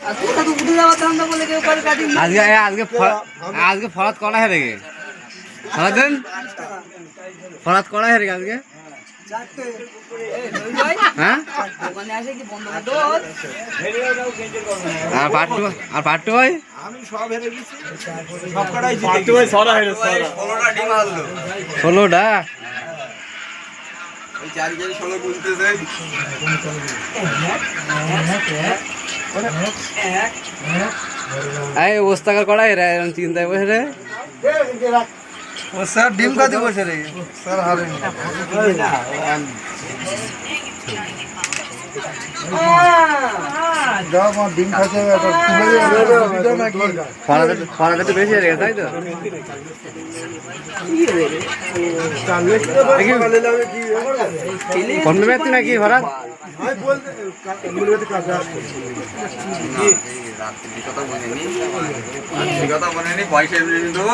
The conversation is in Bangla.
আজকে কারও আজকে আজকে ফরাত কড়া হেরে গে ফরাত দেন ফরাত আজকে হ্যাঁ দোকানে আসে কি বন্ধ করে দোল আর পাট্টু আর পাট্টু ভাই আমি সব হেরে গেছি সব কটাই জিতে গেছি সরা হেরে সরা ষোলোটা? ষোলো এই ওস্তাকার কড়া হেরে এরকম চিন্তায় বসে রে। ও স্যার ডিম কাতে বসে রে স্যার হারে ডিম খাতে বেশি হেরে তাই তো? পেতে নাকি কথা কথা পয়সা দেবো।